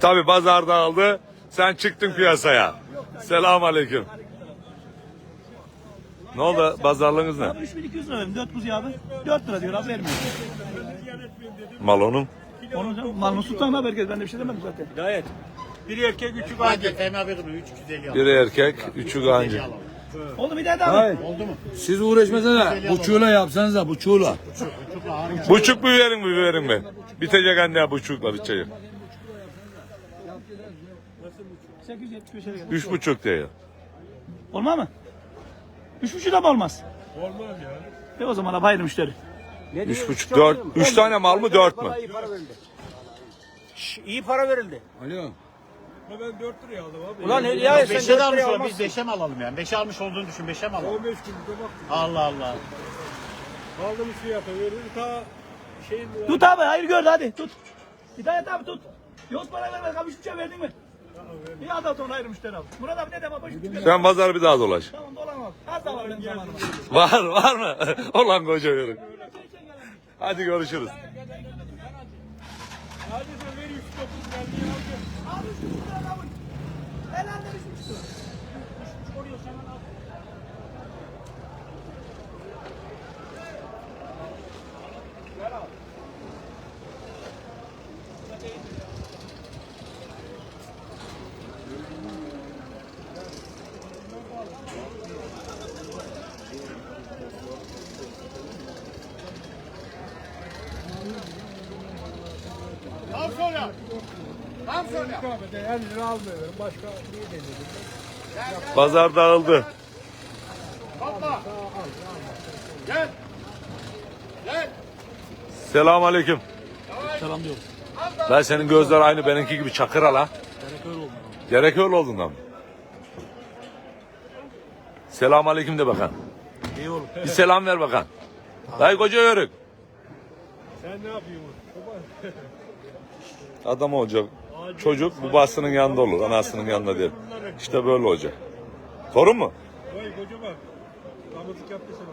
Tabi pazarda aldı. Sen çıktın piyasaya. Selam aleyküm. Ne oldu? Pazarlığınız ne? Abi 3200 lira verdim. 4 kuzu abi. 4 lira diyor abi vermiyor. Malonun. Onun için malını sultan abi herkes. Ben de bir şey demedim zaten. Gayet. Bir erkek, üçü. Fehmi abi kadar 350 al. Biri erkek, üçü gancı. Oldu bir daha da abi. Oldu mu? Siz uğraşmasana. Buçuğuyla yapsanız da buçuğuyla. Buçuk mu verin mi verin mi? Bitecek anne buçukla bitecek. 875 lira geldi. Üç buçuk diyor. Olmaz mı? 3,5 da mı olmaz? Olmaz ya. E o zaman abi hayırlı müşteri. Üç buçuk, dört. Üç tane mal mı dört mü? İyi para verildi. Şş, iyi para verildi. Alo. Ben 4 liraya aldım abi. Ulan ya, ya sen 5'e dört de almış olalım. Biz 5'e mi alalım yani? 5'e almış olduğunu düşün. 5'e mi alalım? 15 günde bak. Allah Allah. Aldığımız fiyata verir. Ta şeyin Tut abi hayır gördü hadi tut. Hidayet abi tut. Yok para vermez abi 3,5 verdin mi? İyi hadi at onu hayırlı müşteri abi. Murat abi ne demek? 3,5 Sen pazar bir daha dolaş. Tamam. Az daha var benim zamanım. Var var mı? Olan koca verin. Hadi görüşürüz. Hadi sen ver 3 9 geldi. Abi 3,5 lira abi. Helal de Tam sonra. Kahvede 50 lira almıyorum. Başka niye denedim? Pazar dağıldı. Gel. Gel. Selam aleyküm. Selam diyor. Lan senin gözler aynı benimki gibi çakır ala. Gerek öyle olduğundan mı? Selam aleyküm de bakan. Bir selam ver bakan. Dayı koca yörük. Sen ne yapıyorsun? Adam olacak. Çocuk babasının yanında olur. Anasının yanında değil. İşte böyle olacak. Torun mu? Vay koca. Damızlık yaptıysan.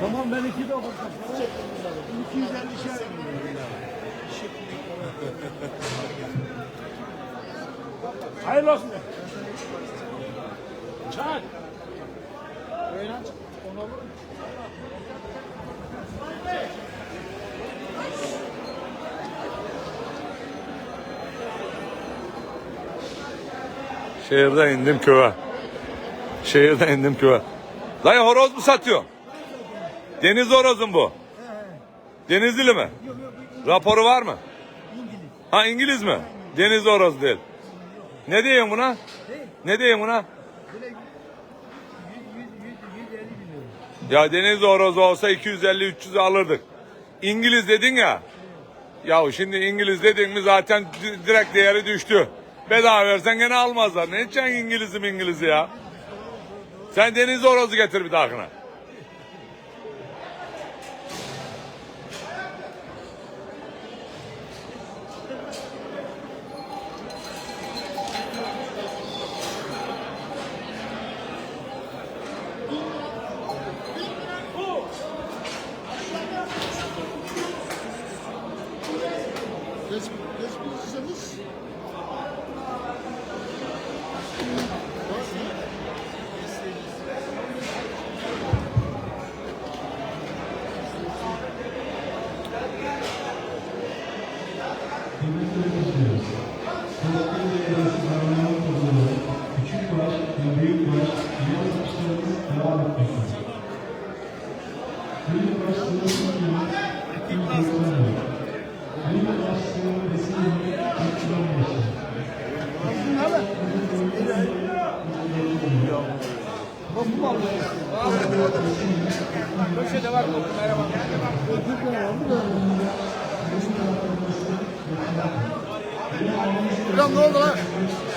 Tamam ben iki de bakacağım. 250 şey. Hayırlı olsun. Çak. Şehirden indim köye. Şehirden indim köye. Dayı horoz mu satıyor? Deniz horozun bu. Denizli mi? Raporu var mı? Ha İngiliz mi? Deniz horoz değil. Ne diyorsun buna? Ne diyorsun buna? Ya deniz horozu olsa 250-300 alırdık. İngiliz dedin ya. Ya şimdi İngiliz dedin mi zaten di- direkt değeri düştü. Bedava versen gene almazlar. Ne edeceksin İngiliz'im İngiliz'i ya? Sen deniz horozu getir bir dahakine. Küçük baş ve büyük baş yol satışlarımız devam etmektedir. Büyük baş sınırsız yıl 290 lira. Büyük baş sınırı besin yılı 315 lira. Köşede. Hocam ne oldu lan?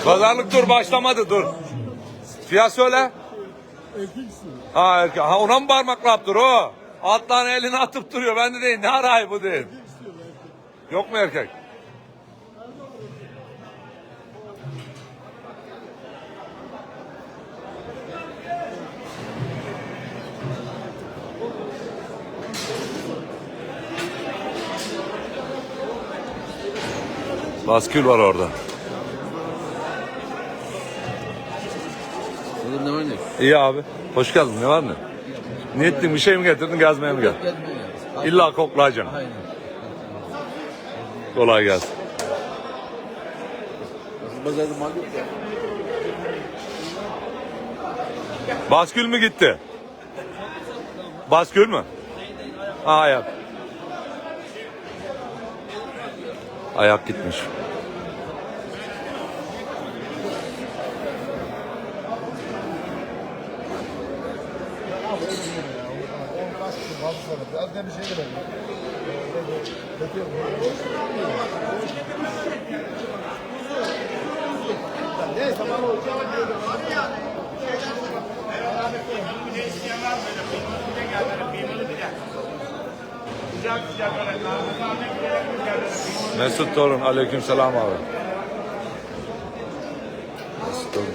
Pazarlık dur başlamadı dur. Fiyat söyle. Ha erkek. Ha ona mı parmakla yaptır o? Alttan elini atıp duruyor. Ben de değil. Ne aray bu değil. Yok mu erkek? Baskül var orada. Oğlum ne var ne? İyi abi. Hoş geldin. Ne var ne? Ne ettin? Bir şey mi getirdin? Gezmeye mi geldin? İlla koklayacaksın. Aynen. Kolay gelsin. Pazarda mal yok ya. Baskül mü gitti? Baskül mü? Ha, ayak. Ayak gitmiş. Mesut Torun. Aleyküm selam abi. Mesut Torun.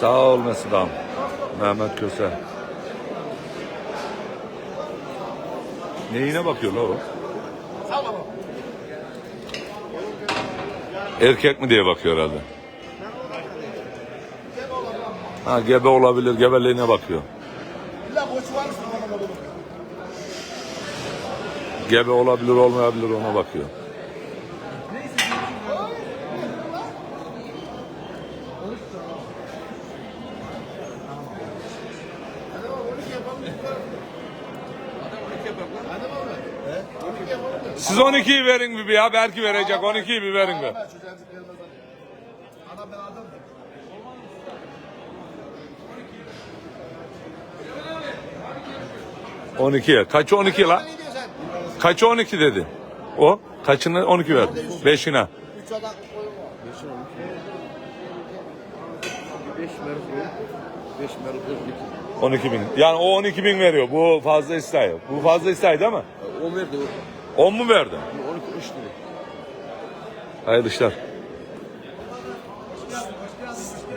Sağ ol Mesut ağam. Mehmet Köse. Neyine bakıyor la o? Erkek mi diye bakıyor herhalde. Ha gebe olabilir. Gebeliğine bakıyor. Gebe olabilir olmayabilir ona bakıyor. Siz 12'yi verin bir ya belki verecek 12'yi bir verin bir. On ikiye. Kaçı 12 la? Kaçı 12 dedi? O? Kaçını 12 verdi? Beşine. 12 bin. Yani o 12 bin veriyor. Bu fazla istiyor. Bu fazla istiyor değil mi? 10 verdi o. 10 mu verdi? 12 kuruş dedi. Hayırlı işler.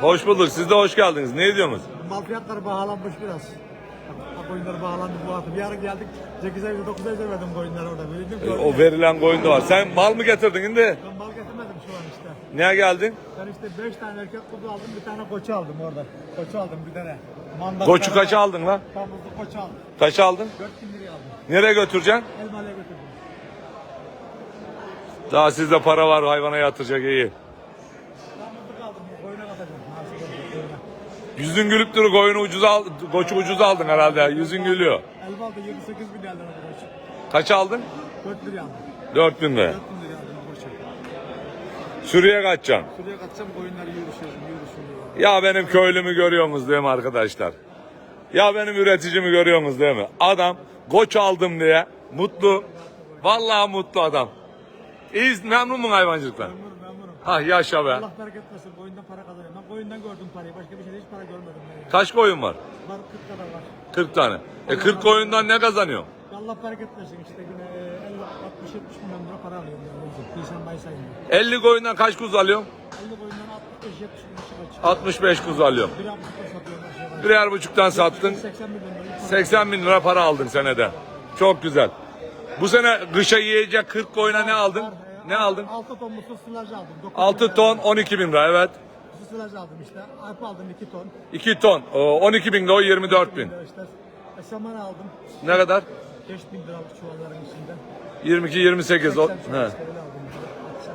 Hoş bulduk. Siz de hoş geldiniz. Ne diyorsunuz? Mal fiyatları pahalanmış biraz. Koyunlar pahalandı bu hafta. Bir ara geldik 8 ayda 9 ayda verdim koyunları orada. Ki O verilen koyun da var. Sen mal mı getirdin şimdi? Ben mal getirmedim şu an işte. Neye geldin? Ben işte 5 tane erkek kuzu aldım bir tane koçu aldım orada. Koçu aldım bir tane. Mandak Koçu kaça aldın lan? Tamuzlu koçu aldım. Kaça aldın? 4 bin liraya aldım. Nereye götüreceksin? Elmalı'ya götürdüm. Daha sizde para var hayvana yatıracak iyi. Tamuzluk aldım. Koyuna katacağım. Nasıl olacak koyuna? Yüzün gülüp durur koyunu ucuz al, koçu ucuz aldın herhalde. Yüzün gülüyor. Elmalı'da 7-8 bin liraya aldım koçu. Kaç aldın? 4 liraya aldım. 4000 lira. 4 bin liraya aldım koçu. Sürüye kaçacaksın. Şuraya katacağım koyunları yürüyüşüyorum. Yürüyüşüyorum. Ya benim köylümü görüyorsunuz değil mi arkadaşlar? Ya benim üreticimi görüyorsunuz değil mi? Adam koç aldım diye mutlu. Vallahi mutlu adam. İyiyiz memnun mu hayvancılıktan? Memurum memurum. Ha yaşa be. Allah bereket versin. Koyundan para kazanıyorum. Koyundan gördüm parayı. Başka bir şeyde hiç para görmedim. Ben ya. Kaç koyun var? Var 40 kadar var. 40 tane. E 40 koyundan ne kazanıyorsun? Allah bereket versin işte güne 50 60 70 milyon lira para alıyorum yani. Nisan Mayıs ayında. 50 koyundan kaç kuzu alıyorsun? 50 koyundan 65 70 milyon lira çıkıyor. 65 kuzu alıyorum. Bir hafta satıyorum. Birer buçuktan sattın. 80 milyon lira. 80 bin lira para aldın senede. Çok güzel. Bu sene kışa yiyecek 40 koyuna ne aldın? Ne aldın? 6 ton musluk sılacı aldım. 9 6 ton 12 bin lira evet. Sılacı aldım işte. Arpa aldım 2 ton. 2 ton o 12 bin de o 24 bin. İşte e, saman aldım. Ne kadar? 5 bin liralık çuvalların içinde. 22 28 o. 80 He. çuval işte öyle aldım. işte.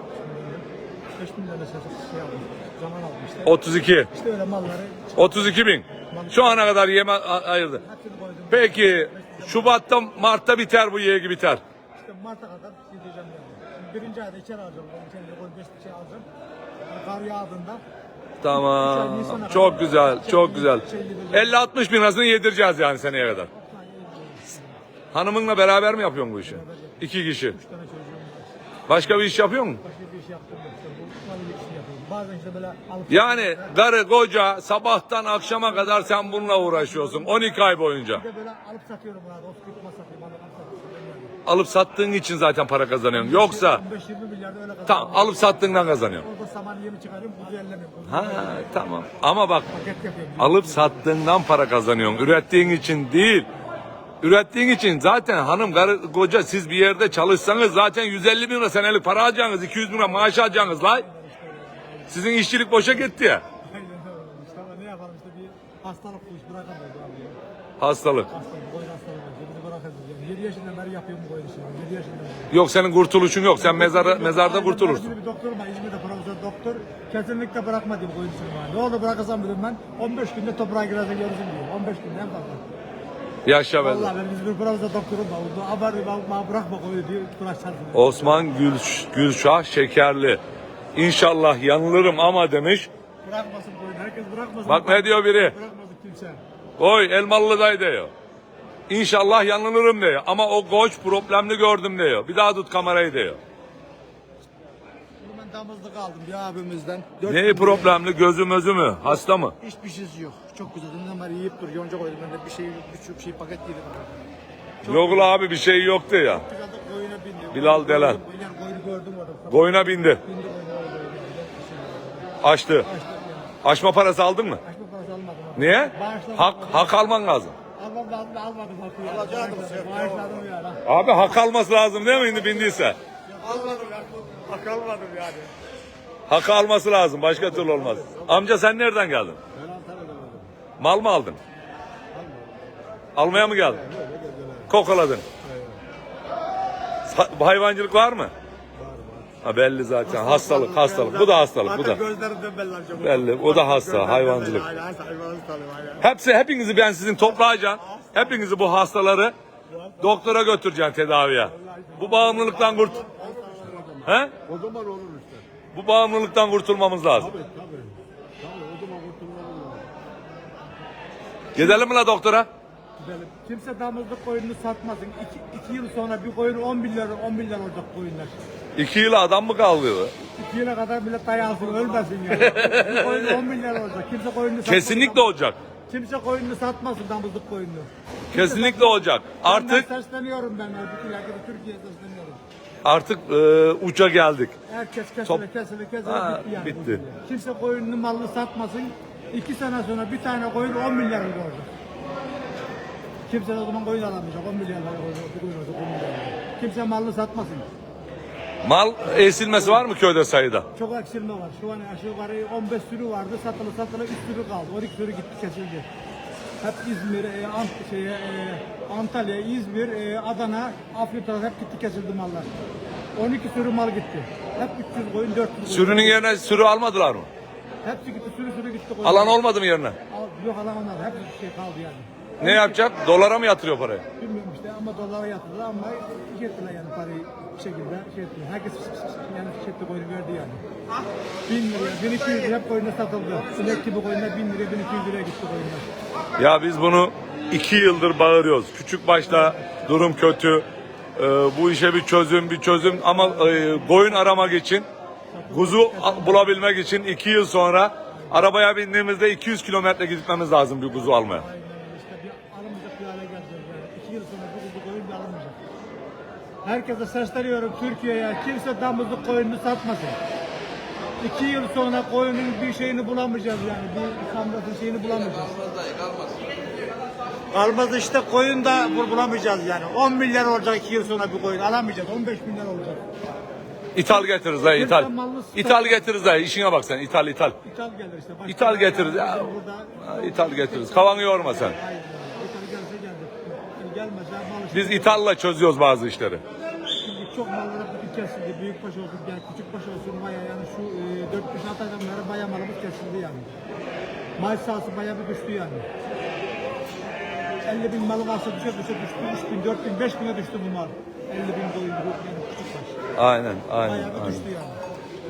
5 bin lira şey aldım. Zaman aldım işte. 32. İşte öyle malları 32 bin. Şu ana kadar yeme ayırdı. Peki Şubat'ta Mart'ta biter bu yeği biter. İşte Mart'a kadar gideceğim yani. Şimdi birinci ayda içeri alacağım. İçeri koy beş bir şey alacağım. Kar yağdığında Tamam. Çok güzel, çok güzel. 50-60 bin arasını yedireceğiz yani seneye kadar. Hanımınla beraber mi yapıyorsun bu işi? İki kişi. Başka bir iş yapıyor alıp Yani karı koca sabahtan akşama kadar sen bununla uğraşıyorsun 12 ay boyunca. Böyle alıp satıyorum. Alıp sattığın için zaten para kazanıyorsun. Yoksa 15-20 milyar öyle kazanıyorum. tamam alıp sattığından kazanıyorsun. Orada saman yemi çıkarıyorum. Kuzu ellemiyorum. Ha tamam. Ama bak paket yapıyorum. alıp sattığından para kazanıyorsun. Ürettiğin için değil. Ürettiğin için zaten hanım karı koca siz bir yerde çalışsanız zaten 150 bin lira senelik para alacaksınız. 200 bin lira maaş alacaksınız lan. Sizin işçilik boşa gitti ya. Aynen öyle. İşte ama ne yapalım işte bir hastalık bu iş bırakamıyoruz abi. ya. Hastalık. Hastalık, koyun hastalığı var. Bizi bırakamıyoruz. Yani 7 yaşından beri yapıyorum bu koyun işini. 7 yaşından beri. Yok senin kurtuluşun yok. Sen mezara, mezarda Aynen, kurtulursun. ben Bir doktorum var. İzmir'de profesör doktor. Kesinlikle bırakma diyor koyun işini bana. Ne olur bırakasam dedim ben. 15 günde toprağa girersen görürsün diyor. 15 günde en fazla. Yaşa be. Vallahi ben İzmir profesör doktorum var. Orada haber bana bırakma koyun diyor. Bıraksarsın. Osman Gül, Gülşah Şekerli. İnşallah yanılırım ama demiş. Bırakmasın koyun. Herkes bırakmasın. Bak ne diyor biri. Bırakmasın kimse. Oy Elmalı dayı diyor. İnşallah yanılırım diyor. Ama o koç problemli gördüm diyor. Bir daha tut kamerayı diyor. Ben damızlık aldım bir abimizden. Dört Neyi problemli? Gözü mözü mü? Hasta mı? Hiçbir şeysi yok. Çok güzel. Dünden beri yiyip dur. Yonca koydum. Ben de bir şey, birçok şey paket yedim. Çok Yok abi bir şey yoktu ya. güzel de koyuna bindi. Bilal. Bilal koyunu gördüm orada. Koyuna bindi. Bindi koyuna orada. Açtı. Açtım Açma parası aldın mı? Açma parası almadım. abi. Niye? Bağışladım. Hak, hak alman lazım. Almam lazım almadım hakkı ya. Bağışladım yani. Abi hak alması lazım değil mi şimdi bindiyse? Almadım ya. Hak almadım yani. Hak alması lazım. Başka türlü olmaz. Amca sen nereden geldin? Mal mı aldın? Almaya mı geldin? Kokaladın. Sa- Hayvancılık var mı? Ha belli zaten. Hastalık, hastalık. Bu da hastalık, bu da. Gözlerinden belli amca. Belli. O da hasta, hayvancılık. Hepsi hepinizi ben sizin toplayacağım. Hepinizi bu hastaları doktora götüreceğim tedaviye. Bu bağımlılıktan kurt. He? O zaman olur işte. Bu bağımlılıktan kurtulmamız lazım. Tabii tabii. Tabii o zaman kurtulmamız lazım. Gidelim mi la doktora? Gidelim. Kimse damızlık koyununu satmasın. İki, iki yıl sonra bir koyun 10 bin lira, 10 bin lira olacak koyunlar. İki yıl adam mı kaldı? İki yıla kadar millet dayansın, ölmesin yani. bir koyun 10 bin lira olacak. Kimse koyununu satmasın. Kesinlikle olacak. Kimse koyununu satmasın damızlık koyununu. Kesinlikle olacak. Artık Ben sesleniyorum ben. Bütün herkese Türkiye'ye sesleniyorum. artık e, uça geldik. Herkes kesile Top- kesile kesile Ha, bitti yani. bitti. dünya. Kimse koyununu malını satmasın. İki sene sonra bir tane koyun 10 milyar lira olacak. Kimse o zaman koyun alamayacak. 10 milyar lira koyun, bir koyun olacak 10 milyar lira. Kimse malını satmasın. Mal esilmesi var mı köyde sayıda? Çok eksilme var. Şu an aşağı yukarı 15 sürü vardı. Satılı satılı 3 sürü kaldı. 12 sürü gitti kesildi. Hep İzmir, e, Ant şeye, e, Antalya, İzmir, e, Adana, tarafı hep gitti kesildi mallar. 12 sürü mal gitti. Hep 300 koyun, 400 koyun. Sürünün yerine sürü almadılar mı? Hepsi gitti, sürü sürü gitti. Koyun. Alan olmadı mı yerine? Al- Yok alan olmadı. Hepsi bir şey kaldı yani. Ne yapacak? Dolara mı yatırıyor parayı? Bilmiyorum işte ama dolara yatırdı ama şey ettiler yani parayı bir şekilde şey ettiler. Herkes yani şey etti koyunu verdi yani. 1000 liraya, 1200 liraya hep koyunlar satıldı. Sinek gibi koyunlar 1000 liraya, 1200 liraya gitti koyunlar. Ya biz bunu iki yıldır bağırıyoruz. Küçük başta durum kötü. Ee, bu işe bir çözüm, bir çözüm ama e, koyun aramak için, kuzu a- bulabilmek için iki yıl sonra arabaya bindiğimizde 200 kilometre gitmemiz lazım bir kuzu almaya. Aynen işte bir hale geleceğiz yani. 2 yıl sonra bu kuzu koyun bir alınmayacak. Herkese sesleniyorum Türkiye'ye kimse damızlık koyununu satmasın. 2 yıl sonra koyunun bir şeyini bulamayacağız yani. Bir kamrasın şeyini bulamayacağız. Kalmaz işte koyun da bul- bulamayacağız yani. 10 milyar olacak 2 yıl sonra bir koyun alamayacağız. 15 milyar olacak. İthal getiririz dayı ithal. İthal getiririz dayı işine bak sen ithal ithal. İthal gelir işte. Başka İthal bir- getiririz ya. Burada İthal getiririz. Kafanı yorma sen. Geldi. Mal. Biz ithalla çözüyoruz bazı işleri. Şimdi çok mallara bütün kesildi. Büyükbaş olsun, yani küçükbaş olsun baya yani şu e, 4 6 adamlara baya malımız kesildi yani. Mal sahası baya bir düştü yani. 50 bin malı varsa düşe düşe düştü. 3 bin, 4 bin, 5 bine düştü bu mal. 50 bin bu yani küçükbaş. Aynen, aynen, Baya bir aynen. düştü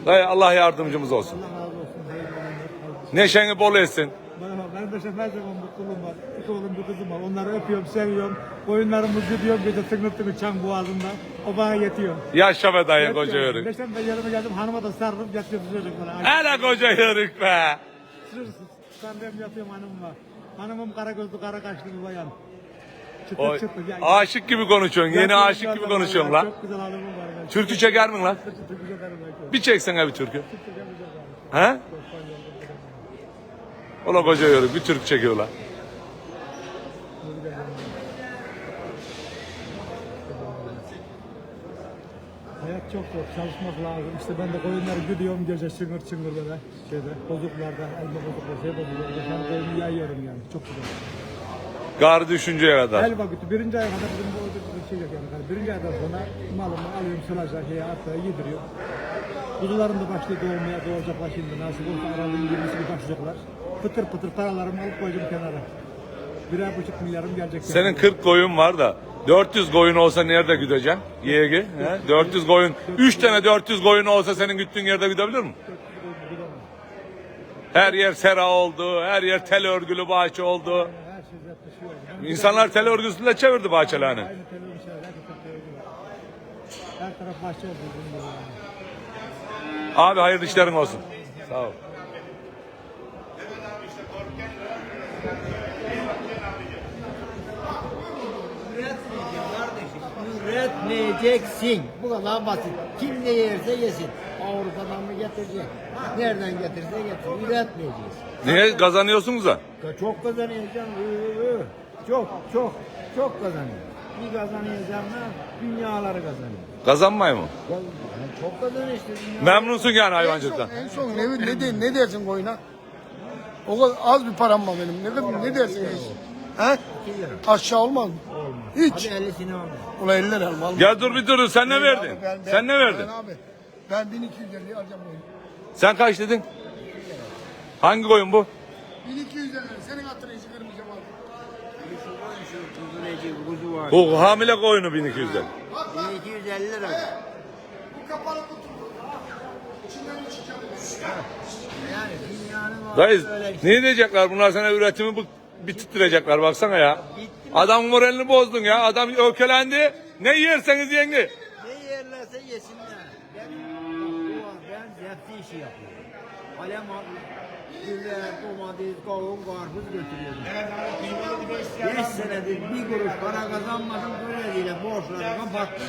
yani. Allah yardımcımız olsun. Allah razı olsun. Hayırlı olanlar. Neşeni bol etsin. Bak, benim de her zaman mutluluğum var. İki oğlum bir kızım var. Onları öpüyorum, seviyorum. Koyunlarımı gidiyorum gece tıngır tıngır çan boğazımdan. O bana yetiyor. Yaşa be dayı koca yörük. Geçen ben yanıma geldim hanıma da sarılıp yatıyordu çocuklara. Hele koca yörük be. Sırırsız. Sarılıyorum yatıyorum hanımla. Hanımım kara gözlü kara kaşlı bir bayan. Çıtır Oy, çıtır. Aşık gibi konuşuyorsun. Yeni Yatıyorum aşık gibi zaten konuşuyorsun vallahi. lan. Çok güzel hanımım var. ben. Türkü çeker mi lan? Çıtır çıtır güzel hanım. Bir çeksene bir türkü. He? Ola koca yörük bir türkü çekiyorlar. Hayat çok zor, çalışmak lazım. İşte ben de koyunları gidiyorum gece çıngır çıngır böyle şeyde, bozuklarda, elma bozuklarda, şey bozuklarda. Ben koyunu yayıyorum yani, çok güzel. Gar düşünceye kadar. El vakiti, birinci aya kadar bizim bu bir şey yok yani. Birinci aydan sonra malımı alıyorum sılaca, şeye atlara yediriyorum. Kuzularım da başlıyor doğmaya, doğacaklar şimdi. Nasıl olsa aralığın 20'sini başlayacaklar. Pıtır pıtır paralarımı alıp koydum kenara. Birer buçuk milyarım gelecek. Senin 40 koyun var da 400 koyun olsa nerede güdeceksin? YG. He? 400 koyun. 3 tane 400 koyun olsa senin güttüğün yerde güdebilir mi? Her yer sera oldu, her yer tel örgülü bahçe oldu. Şey şey. İnsanlar tel örgüsüyle çevirdi bahçelerini. Televizyon. Her taraf bahçe oldu. De. Abi hayırlı işlerin olsun. Sağ ol. Üretmeyeceksin. Bu kadar basit. Kim ne yerse yesin. Avrupa'dan mı getirecek? Nereden getirse getir. Üretmeyeceğiz. Niye kazanıyorsunuz da? Çok ıı. Çok çok çok kazanıyor. Bir kazanacaksın dünyaları kazanıyor. Kazanmayı mı? Yani Çok kazanıyor işte. dünya. Memnunsun yani hayvancılıktan. En son ne, ne, de, ne dersin koyuna? O kadar az bir param var benim. Ne, kadar- ne dersin? He? İki lira. Aşağı olmaz mı? Hiç. Hadi 50'sini al. Ulan 50 lira alma. Gel dur bir dur. Sen ne verdin? ben- ben- Sen ne verdin? Ben abi. Ben 1250 alacağım koyun. Sen kaç dedin? Hangi koyun bu? 1250 lira. Senin hatırına hiç vermeyeceğim abi. Bu hamile koyunu 1200'den. 1250 lira. Bu kapalı kutu. İçinden çıkacak. Yani dünyanın Dayı böyle ne diyecekler bunlar sana üretimi bu bitirttirecekler baksana ya. Adam moralini bozdun ya. Adam ökelendi. Ne yerseniz yiyin. Ne yerlerse yesinler. Ben, var, ben zepti işi yapıyorum. Alem güller, domates, kavun, karpuz götürüyorum. Beş senedir bir kuruş para kazanmadım. Krediyle borçları kapattım.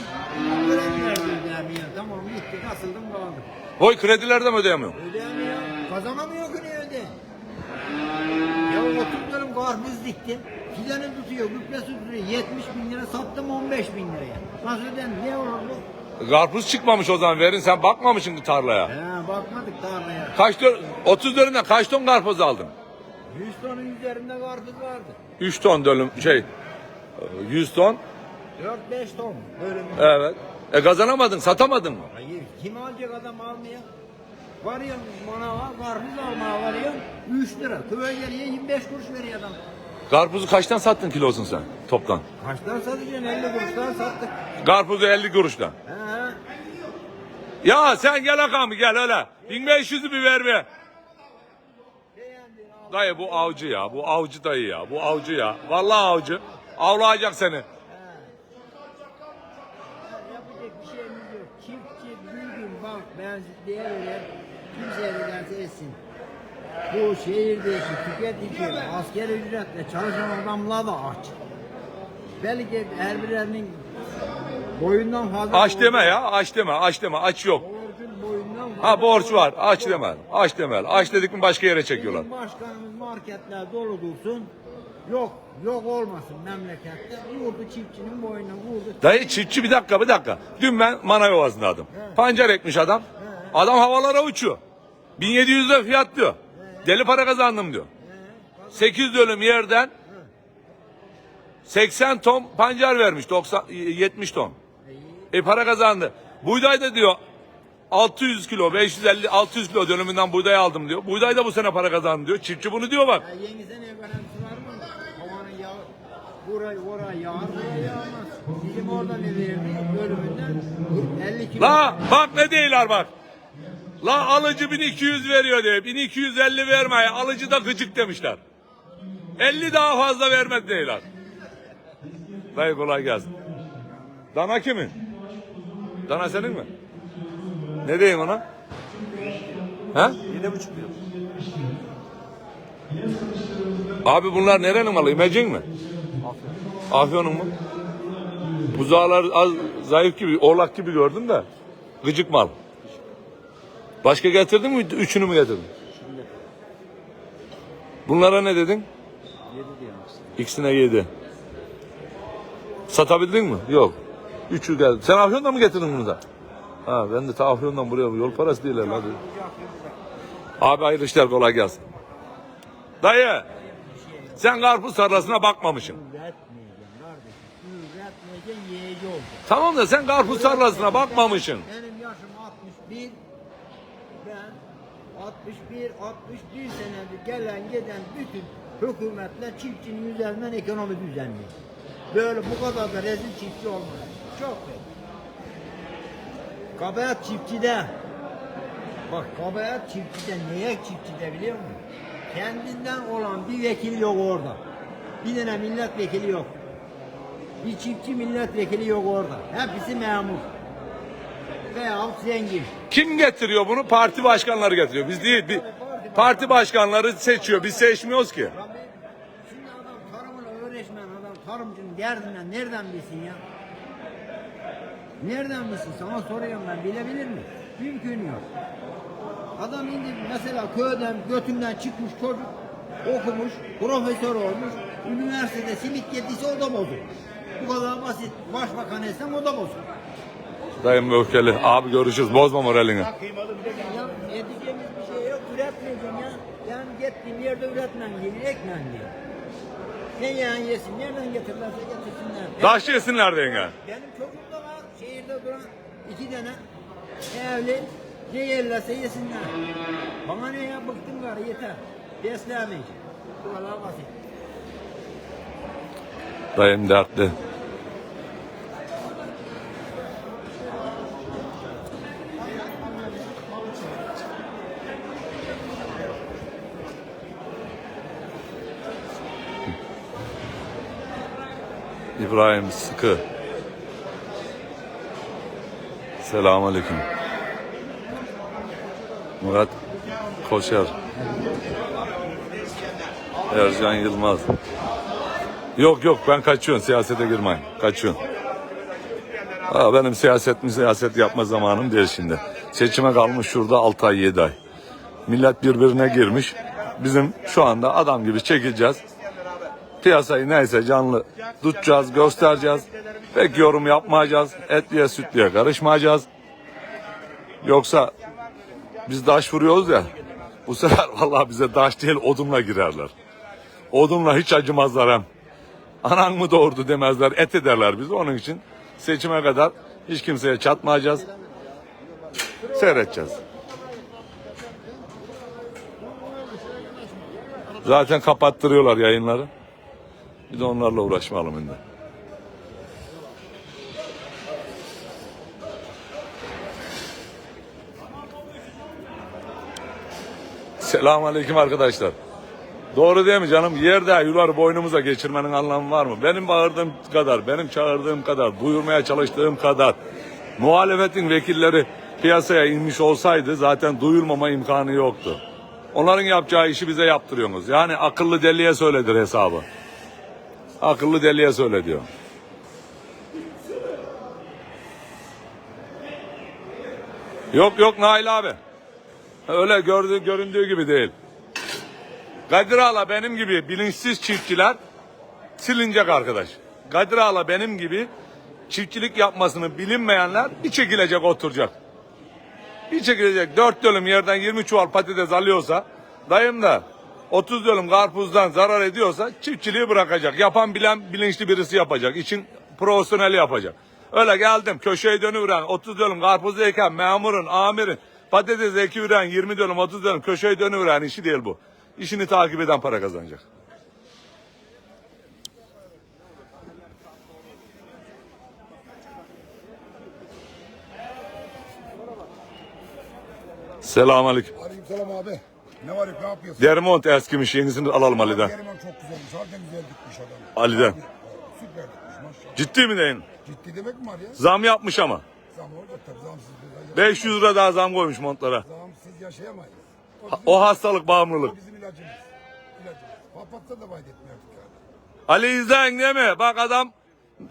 Krediler ödeyemiyor. Tamam bitti. Kasıldım kaldım. Oy krediler de mi ödeyemiyor? Ödeyemiyor. Kazanamıyor ki ne öde. Ya oturdum karpuz diktim. Fidanı tutuyor, gübresi tutuyor. 70 bin lira sattım 15 bin liraya. Nasıl öden? Ne olur bu? Karpuz çıkmamış o zaman verin sen bakmamışsın tarlaya. He bakmadık tarlaya. Kaç ton, 30 dönümden kaç ton karpuz aldın? 100 tonun üzerinde karpuz vardı. 3 ton dönüm şey 100 ton. 4-5 ton. Böyle mi? Evet. E kazanamadın satamadın mı? Hayır. Kim alacak adam almaya? Varıyorsun manava karpuz almaya varıyorsun 3 lira. Köye geliyor 25 kuruş veriyor adam. Karpuzu kaçtan sattın kilosun sen toptan? Kaçtan satacaksın? 50 kuruştan sattık. Karpuzu 50 kuruştan. He he. Ya sen gel akam gel öyle. 1500'ü bir ver be. Dayı bu avcı ya. Bu avcı dayı ya. Bu avcı ya. Vallahi avcı. Avlayacak seni. Yapacak bir şeyimiz yok. Çiftçi bir gün bak ben değer veren kimseye ne derse etsin. Bu şehirdeki tüketici asker ücretle çalışan adamlar da aç. Belki her birinin boyundan fazla Aç deme ya. Aç deme. Aç deme. Aç yok. Ha borç var. Aç deme. Aç deme. Aç dedik mi başka yere çekiyorlar. Bizim başkanımız marketler dolu dursun. Yok, yok olmasın memlekette. Vurdu çiftçinin boynuna vurdu. Dayı çiftçi bir dakika bir dakika. Dün ben Manav Ovası'ndaydım. Pancar ekmiş adam. Adam havalara uçuyor. 1700 lira fiyat diyor. Deli para kazandım diyor. 8 dönüm yerden 80 ton pancar vermiş. 90 70 ton. E para kazandı. Buğday da diyor 600 kilo, 550, 600 kilo dönümünden buğday aldım diyor. Buğday da bu sene para kazandı diyor. Çiftçi bunu diyor bak. Ya garantisi var mı? Havanın yağı, burayı oraya yağar, buraya yağmaz. Bizim orada ne verdi? Bölümünden 50 kilo. La bak ne değiller bak. La alıcı 1200 veriyor diye. 1250 vermeye alıcı da gıcık demişler. 50 daha fazla vermek değiller. Dayı kolay gelsin. Dana kimin? Dana senin mi? Ne diyeyim ona? Ha? Yedi buçuk diyor. Abi bunlar nerenin malı? İmecin mi? Afyon'un mu? Buzağlar az zayıf gibi, oğlak gibi gördüm de. Gıcık mal. Başka getirdin mi? Üçünü mü getirdin? Bunlara ne dedin? Yedi diyorum. İkisine yedi. Satabildin mi? Yok. Üçü geldi. Sen Afyon'dan mı getirdin bunu da? Ha ben de ta Afyon'dan buraya yol parası değil hadi. Abi hayırlı işler kolay gelsin. Dayı sen karpuz tarlasına bakmamışsın. Kardeşim. Yiyici. Tamam da sen karpuz tarlasına bakmamışsın. Benim yaşım 61. Ben 61, 61 senedir gelen giden bütün hükümetler çiftçinin üzerinden ekonomi düzenliyor. Böyle bu kadar da rezil çiftçi olmaz. Çok rezil. Kabahat çiftçide. Bak kabahat çiftçide neye çiftçide biliyor musun? Kendinden olan bir vekil yok orada. Bir tane milletvekili yok. Bir çiftçi milletvekili yok orada. Hepsi memur. Veyahut zengin. Kim getiriyor bunu? Parti başkanları getiriyor. Biz değil. Bir, parti başkanları seçiyor. Biz seçmiyoruz ki. Şimdi adam tarımla öğretmen adam tarımcının derdinden nereden bilsin ya? Nereden bilsin? Sana soruyorum ben bilebilir mi? Mümkün yok. Adam indi mesela köyden götünden çıkmış çocuk okumuş, profesör olmuş, üniversitede simit yediyse o da bozuk. Bu kadar basit. Başbakan etsem o da bozuk. Dayım öfkeli. Abi görüşürüz. Bozma moralini. Ya yedeceğimiz bir şey yok, üretmeyeceğim ya. Yani gittiğim yerde üretmem gelir, ekmem gelir. Ne yiyen yesin, nereden getirirlerse getirsinler. Taş yesinler de yenge. Benim çocuğum da var, şehirde duran iki tane evli. Ne yerlerse yesinler. Bana ne ya, bıktım gari yeter. Besleyemeyeceğim. Bu kadar basit. Dayım dertli. İbrahim Sıkı. Selamünaleyküm. Murat Koşar. Ercan Yılmaz. Yok yok ben kaçıyorum siyasete girmeyin. Kaçıyorum. Ha, benim siyaset mi siyaset yapma zamanım değil şimdi. Seçime kalmış şurada 6 ay 7 ay. Millet birbirine girmiş. Bizim şu anda adam gibi çekileceğiz. Piyasayı neyse canlı tutacağız, göstereceğiz. Pek yorum yapmayacağız. Etliye sütliye karışmayacağız. Yoksa biz daş vuruyoruz ya. Bu sefer vallahi bize daş değil odunla girerler. Odunla hiç acımazlar hem. Anan mı doğurdu demezler, et ederler bizi. Onun için seçime kadar hiç kimseye çatmayacağız. Seyredeceğiz. Zaten kapattırıyorlar yayınları. Bir de onlarla uğraşmayalım şimdi. Selamun Aleyküm arkadaşlar. Doğru değil mi canım? Yerde yuları boynumuza geçirmenin anlamı var mı? Benim bağırdığım kadar, benim çağırdığım kadar, duyurmaya çalıştığım kadar muhalefetin vekilleri piyasaya inmiş olsaydı zaten duyurmama imkanı yoktu. Onların yapacağı işi bize yaptırıyorsunuz. Yani akıllı deliye söyledir hesabı. Akıllı deliye söyle diyor. Yok yok Nail abi. Öyle gördüğü, göründüğü gibi değil. Kadir Ağla benim gibi bilinçsiz çiftçiler silinecek arkadaş. Kadir Ağla benim gibi çiftçilik yapmasını bilinmeyenler bir çekilecek oturacak. Bir çekilecek. Dört dönüm yerden 20 çuval patates alıyorsa dayım da 30 dönüm karpuzdan zarar ediyorsa çiftçiliği bırakacak. Yapan bilen bilinçli birisi yapacak. İçin profesyonel yapacak. Öyle geldim köşeyi dönüveren 30 dönüm karpuz eken memurun, amirin patates ekiveren 20 dönüm 30 dönüm köşeyi dönüveren işi değil bu. İşini takip eden para kazanacak. Selamünaleyküm. Aleykümselam abi. Ne var yok ne yapıyorsun? Dermont eskimiş yenisini alalım Ali'den. Geriman çok güzelmiş. Harbiden güzel dikmiş adam. Ali'den. Süper dikmiş maşallah. Ciddi mi deyin? Ciddi demek mi var ya? Zam yapmış ama. Zam olacak tabii zamsız. biz- 500 lira daha zam koymuş montlara. Zamsız yaşayamayız. O Ha- bizim, O hastalık bağımlılık. o bizim ilacımız. İlacımız. Papatsa da fayda etmiyor artık yani. Ali izleyin değil mi? Bak adam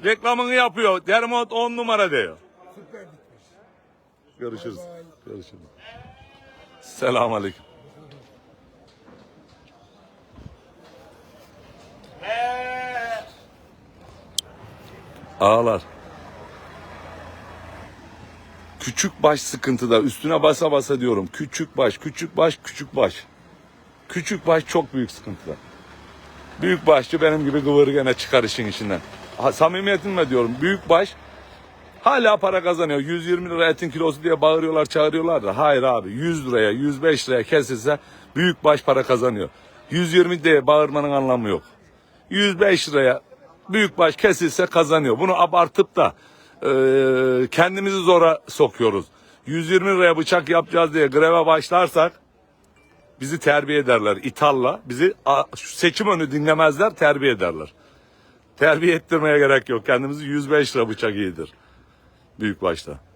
reklamını yapıyor. Dermont 10 numara diyor. Süper dikmiş. Görüşürüz. Bay bay. Görüşürüz. Ağlar. Küçük baş sıkıntıda üstüne basa basa diyorum. Küçük baş, küçük baş, küçük baş. Küçük baş çok büyük sıkıntıda. Büyük başçı benim gibi kıvırı gene çıkar işin içinden. Ha, samimiyetimle diyorum. Büyük baş Hala para kazanıyor. 120 lira etin kilosu diye bağırıyorlar, çağırıyorlar da. Hayır abi 100 liraya, 105 liraya kesilse büyük baş para kazanıyor. 120 diye bağırmanın anlamı yok. 105 liraya büyük baş kesilse kazanıyor. Bunu abartıp da e, kendimizi zora sokuyoruz. 120 liraya bıçak yapacağız diye greve başlarsak bizi terbiye ederler. İthalla bizi a, seçim önü dinlemezler, terbiye ederler. Terbiye ettirmeye gerek yok. Kendimizi 105 lira bıçak iyidir. Büyük başta.